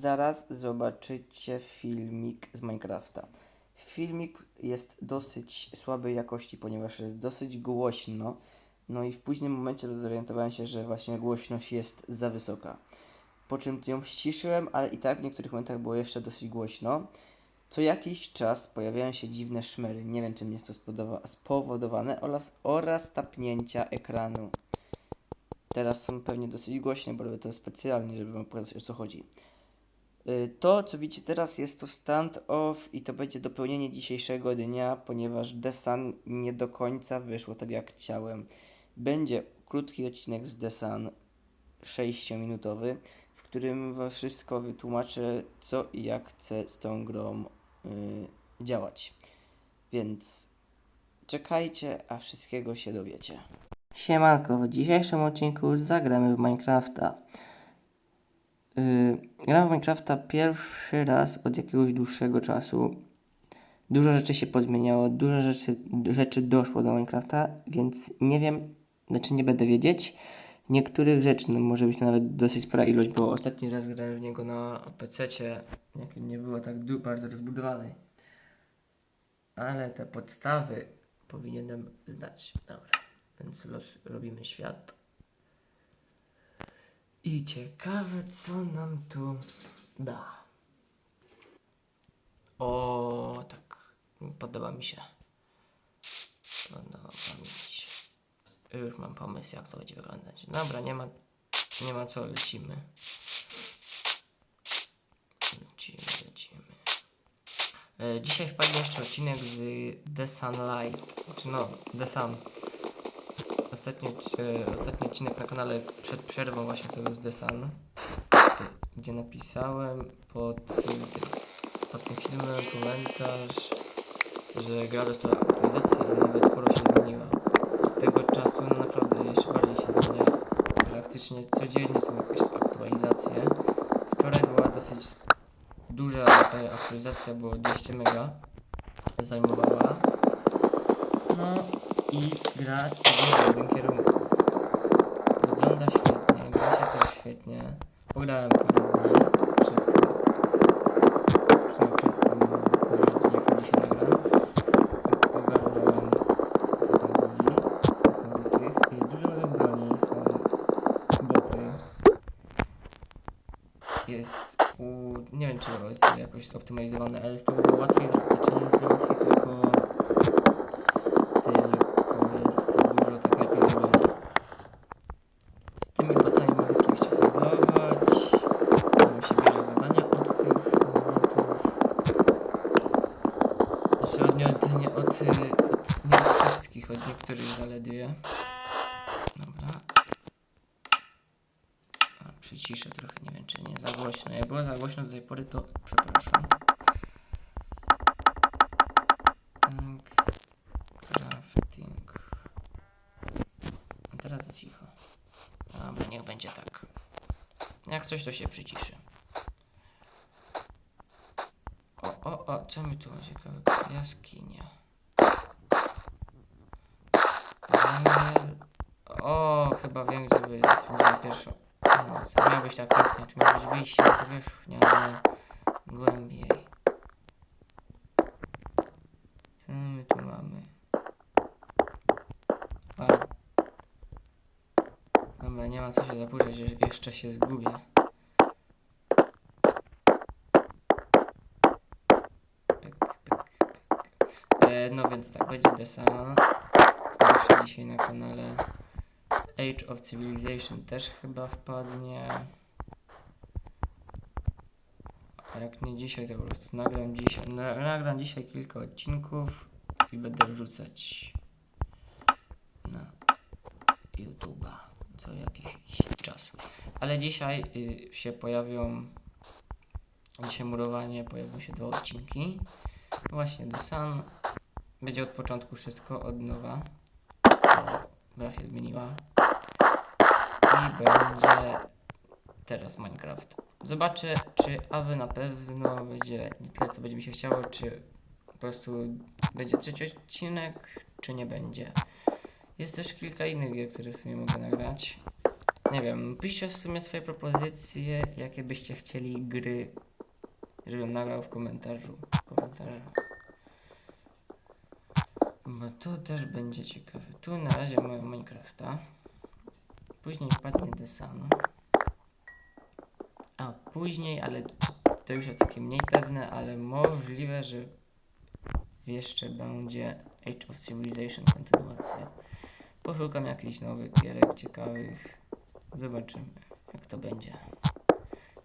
Zaraz zobaczycie filmik z Minecrafta. Filmik jest dosyć słabej jakości, ponieważ jest dosyć głośno. No i w późnym momencie zorientowałem się, że właśnie głośność jest za wysoka. Po czym ją ściszyłem, ale i tak w niektórych momentach było jeszcze dosyć głośno. Co jakiś czas pojawiają się dziwne szmery. Nie wiem, czym jest to spowodowane oraz, oraz tapnięcia ekranu. Teraz są pewnie dosyć głośne, bo robię to specjalnie, żeby wam pokazać o co chodzi. Y, To, co widzicie teraz, jest to stand-off i to będzie dopełnienie dzisiejszego dnia, ponieważ The Sun nie do końca wyszło tak jak chciałem. Będzie krótki odcinek z The Sun, 6-minutowy, w którym wam wszystko wytłumaczę, co i jak chcę z tą grą y, działać. Więc czekajcie, a wszystkiego się dowiecie. Siemanko, w dzisiejszym odcinku zagramy w Minecrafta. Yy, gram w Minecrafta pierwszy raz od jakiegoś dłuższego czasu. Dużo rzeczy się pozmieniało, dużo rzeczy, rzeczy doszło do Minecrafta, więc nie wiem, znaczy nie będę wiedzieć. Niektórych rzeczy no, może być to nawet dosyć spora ilość, bo ostatni raz grałem w niego na PC, jak nie było tak bardzo rozbudowanej. Ale te podstawy powinienem znać. Dobra, więc los, robimy świat. I ciekawe, co nam tu da. O, tak. Podoba mi się. Podoba mi się. Już mam pomysł, jak to będzie wyglądać. Dobra, nie ma, nie ma co, lecimy. Lecimy, lecimy. E, dzisiaj wpadł jeszcze odcinek z The Sunlight. Znaczy no, The Sun. Ostatni, ostatni odcinek na kanale przed przerwą właśnie to był z The Sun, gdzie napisałem pod, pod tym filmem komentarz, że gra dostała aktualizację i nawet sporo się zmieniła. Od tego czasu no naprawdę jeszcze bardziej się zmienia. Praktycznie codziennie są jakieś aktualizacje. Wczoraj była dosyć duża aktualizacja, bo 200 mega zajmowała. No i gra w dobrym kierunku. Wygląda świetnie, gra się też świetnie. Pograłem parę dni przed. Jest. Jest u... nie wiem czy to jest jakoś zoptymalizowane, ale tego było łatwiej zrobić, czy nie jest tylko jest to dużo tak lepiej zrobione. Z tymi botami mogę oczywiście handlować. Tam się bierze zadania od tych elementów. Znaczy od, nie, od, nie, od, y, od, nie od wszystkich, od niektórych zaledwie. Dobra. A, przyciszę trochę, nie wiem czy nie za głośno. Jak było za głośno do tej pory, to przepraszam. Crafting. A teraz cicho. Dobra, niech będzie tak. Jak coś, to się przyciszy. O, o, o, co mi tu ciekawe? Jaskinia. Węgiel. Być tak pięknie, tu miał być wyjście na powierzchnię, ale głębiej. Co my tu mamy? Wow. Dobra, nie ma co się zapuszczać, je- jeszcze się zgubię. E, no więc tak, będzie Desa. Jeszcze dzisiaj na kanale. Age of Civilization też chyba wpadnie. A jak nie dzisiaj, to po prostu nagram dzisiaj, na, nagram dzisiaj kilka odcinków i będę wrzucać na YouTube'a co jakiś czas. Ale dzisiaj y, się pojawią, dzisiaj murowanie, pojawią się dwa odcinki. Właśnie The Sun. Będzie od początku wszystko od nowa. Gra się zmieniła. I będzie teraz Minecraft. Zobaczę, czy aby na pewno będzie nie tyle, co będzie mi się chciało, czy po prostu będzie trzeci odcinek, czy nie będzie. Jest też kilka innych gier, które sobie mogę nagrać. Nie wiem, piszcie w sumie swoje propozycje, jakie byście chcieli gry, żebym nagrał w komentarzu. W. Bo to też będzie ciekawe. Tu na razie mamy Minecrafta. Później wpadnie The Sun. A później, ale to już jest takie mniej pewne, ale możliwe, że jeszcze będzie Age of Civilization kontynuacja. Poszukam jakichś nowych gierek ciekawych. Zobaczymy, jak to będzie.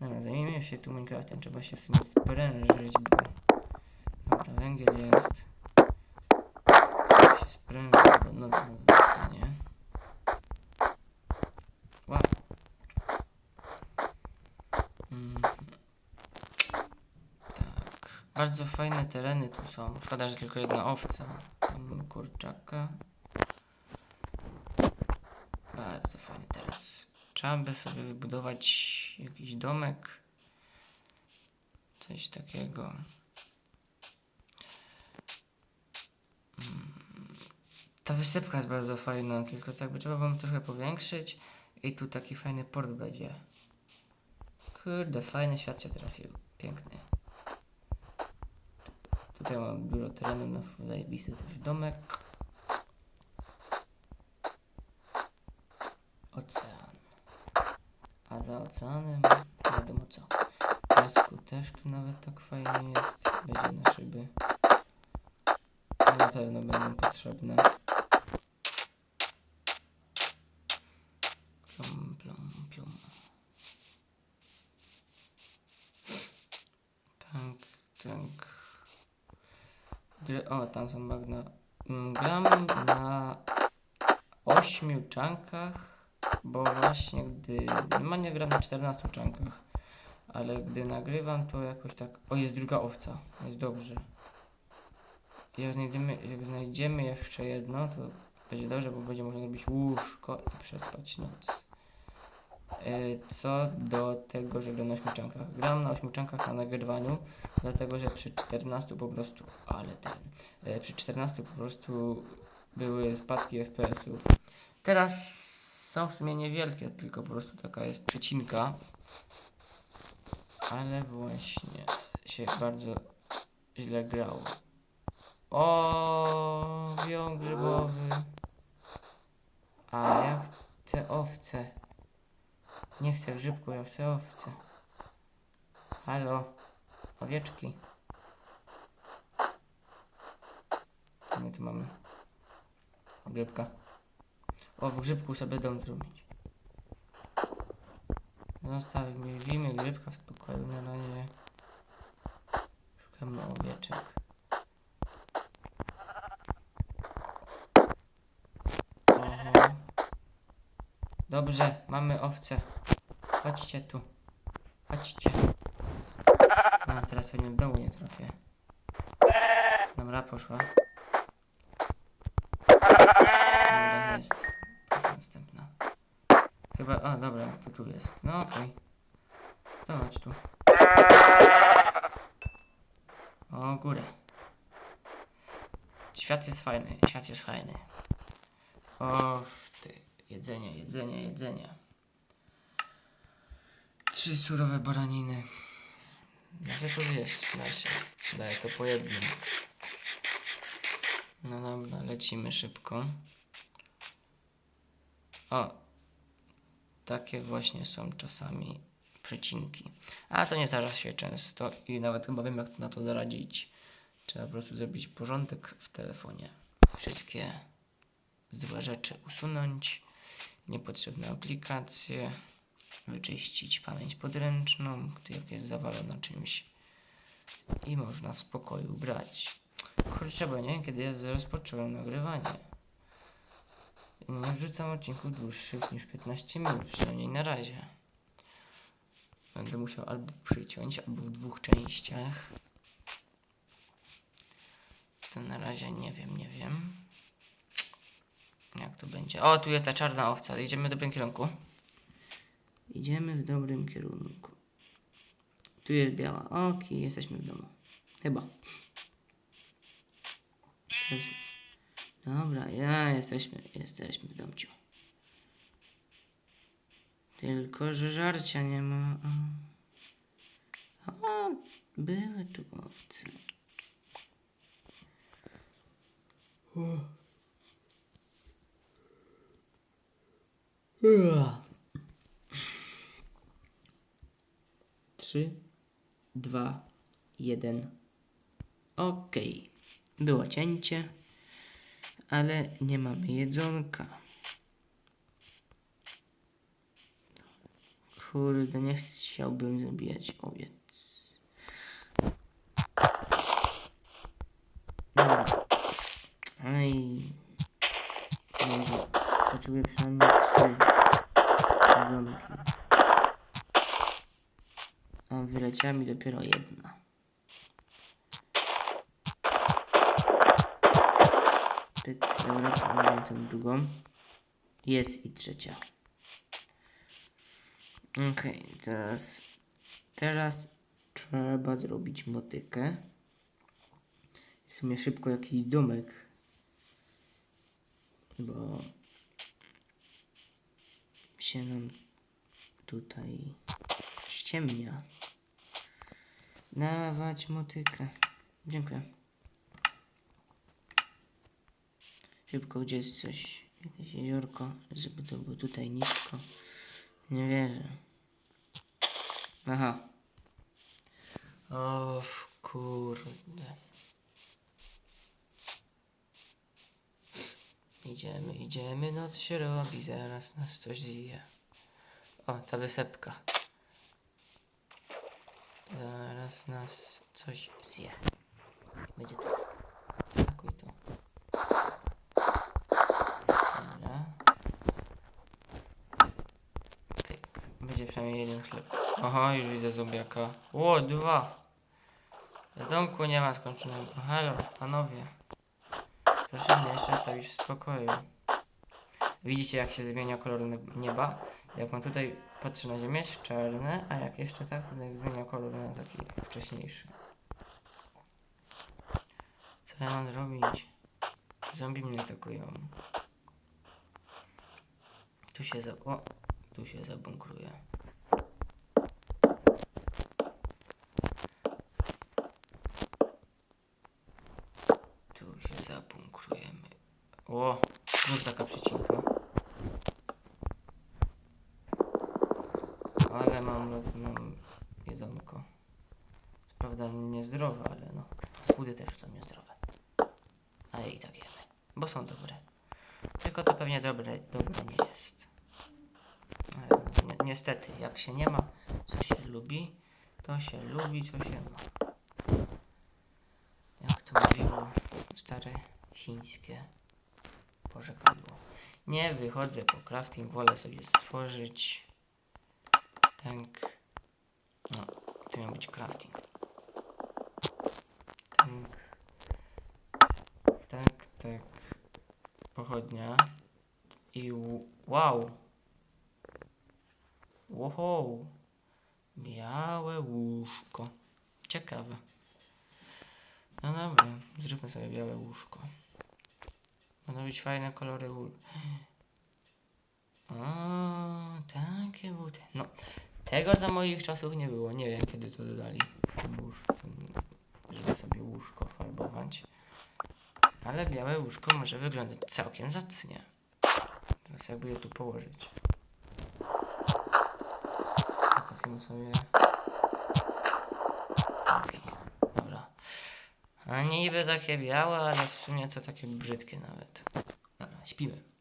Dobra, zajmijmy się tu Minecraftem. Trzeba się w sumie sprężyć, bo... Dobra, węgiel jest. się sprężyć, bo noc nas zostanie. Wow. Mhm. Tak. Bardzo fajne tereny tu są. Szkoda, że tylko jedna owca. Kurczaka. Bardzo fajny teraz. Trzeba by sobie wybudować jakiś domek. Coś takiego. Mm. Ta wysypka jest bardzo fajna, tylko tak by trzeba bym trochę powiększyć i tu taki fajny port będzie. Kurde, fajny świat się trafił. Piękny. Tutaj mam dużo terenu na zajebisty też domek. Ocean. A za oceanem wiadomo co. Piasku też tu nawet tak fajnie jest. Będzie na szyby. Na pewno będą potrzebne. Plum, plum, plum. Tak, tak. O, tam są bagna. Mm, Gram na ośmiu czankach, bo właśnie gdy. Normalnie gram na 14 czankach, ale gdy nagrywam, to jakoś tak. O, jest druga owca, jest dobrze. Jak znajdziemy, jak znajdziemy jeszcze jedno, to będzie dobrze, bo będzie można zrobić łóżko i przespać noc. E, Co do tego, że gram na 8 czankach. Gram na 8 czankach na nagrywaniu, dlatego że przy 14 po prostu, ale ten, e, przy 14 po prostu były spadki FPS-ów. Teraz są w sumie niewielkie, tylko po prostu taka jest przecinka. Ale właśnie się bardzo źle grało. O, wią grzybowy. A ja chcę owce. Nie chcę grzybku, ja chcę owce. Halo, owieczki. Co my tu mamy? Grzybka. O, w grzybku sobie dom zrobić. Zostawimy grzybka w spokoju na razie. Szukamy owieczek. Oho. Dobrze, mamy owce. Chodźcie tu. Chodźcie. A, teraz pewnie w dołu nie trafię. Dobra, poszła. Dobra, jest. Poszła następna. Chyba, a dobra, to tu jest. No okej. To chodź tu. O, górę. Świat jest fajny, świat jest fajny. Ty, jedzenie, jedzenie, jedzenie. Trzy surowe baraniny. Się to zjeść, da się. Daję to po jednym. No dobra, lecimy szybko. O, takie właśnie są czasami przecinki. A to nie zdarza się często i nawet chyba wiem jak na to zaradzić. Trzeba po prostu zrobić porządek w telefonie. Wszystkie złe rzeczy usunąć, niepotrzebne aplikacje, wyczyścić pamięć podręczną, jak jest zawalona czymś i można w spokoju grać. Kurczę, bo nie, kiedy ja rozpocząłem nagrywanie. Nie wrzucam odcinków dłuższych niż 15 minut, przynajmniej na razie. Będę musiał albo przyciąć, albo w dwóch częściach. To na razie nie wiem, nie wiem. Jak to będzie? O, tu jest ta czarna owca. Idziemy w dobrym kierunku. Idziemy w dobrym kierunku. Tu jest biała. Okej, jesteśmy w domu. Chyba. Teraz... Dobra, ja jesteśmy, jesteśmy w domciu. Tylko, że żarcia nie ma. A, były tu owce. Trzy, dwa, jeden. Okej. Było cięcie, ale nie mamy jedzonka. Kurde, nie chciałbym zabijać owiec. Dobra. Aj. Może potrzebuję przynajmniej trzy jedzonki. A wyleciała mi dopiero jedna. Pyk, dobra, mamy tę drugą. Jest i trzecia. Okej, teraz, teraz trzeba zrobić motykę. W sumie szybko jakiś domek, bo się nam tutaj ściemnia. Dawać motykę. Dziękuję. Szybko, gdzie jest coś, jakieś jeziorko, żeby to było tutaj nisko. Nie wierzę. Aha. O kurde. Idziemy, idziemy, noc się robi, zaraz nas coś zje. O, ta wysepka. Zaraz nas coś zje. Będzie tyle. Pakuj tu. Dobra. Pyk. Będzie przynajmniej jeden chleb. Aha, już widzę zombiaka. Ło, dwa. W domku nie ma skończonego. Halo, panowie. Proszę mnie jeszcze zostawić w spokoju. Widzicie jak się zmienia kolor nieba? Jak mam tutaj patrzę na ziemię, jest czarne, a jak jeszcze tak, to tak zmienia kolor na taki wcześniejszy. Co ja mam zrobić? Zombie mnie atakują. Tu się za... O! Tu się zabunkruję. Tu się zabunkrujemy. O! Znów taka przecinka. Ale mam, mam jedzonko. Co prawda niezdrowe, ale no. Fast też są niezdrowe. Ale i tak jemy. Bo są dobre. Tylko to pewnie dobre, dobre nie jest. Ale no, ni niestety, jak się nie ma, co się lubi, to się lubi, co się ma. Jak to mówiło stare chińskie porzekadło. Nie wychodzę po crafting, wolę sobie stworzyć tak. No, to miał być crafting. Tak. Tak, tak. Pochodnia. I wow. Wow. Białe łóżko. Ciekawe. No dobra, zróbmy sobie białe łóżko. Będą być fajne kolory łóż. O, takie buty. No, tego za moich czasów nie było. Nie wiem kiedy to dodali. Żeby sobie łóżko farbować. Ale białe łóżko może wyglądać całkiem zacnie. Teraz jakby je tu położyć. Kupimy sobie. Dobra. A niby takie białe, ale w sumie to takie brzydkie nawet. Dobra, śpimy.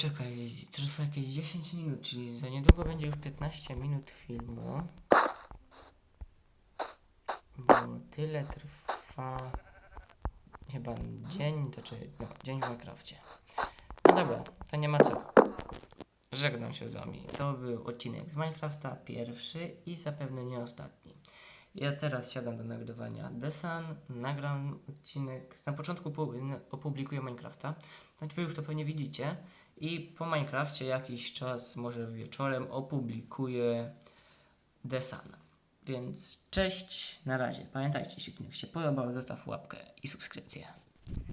Czekaj, trwa jakieś 10 minut, czyli za niedługo będzie już 15 minut filmu. Bo tyle trwa chyba dzień, to czy no, dzień w Minecrafcie. No dobra, to nie ma co. Żegnam się z wami. To był odcinek z Minecrafta, pierwszy i zapewne nie ostatni. Ja teraz siadam do nagrywania The Sun, nagram odcinek, na początku opublikuję Minecrafta, choć wy już to pewnie widzicie i po Minecrafcie jakiś czas, może wieczorem opublikuję Sun. Więc cześć, na razie. Pamiętajcie, jeśli odcinek się podobał, zostaw łapkę i subskrypcję.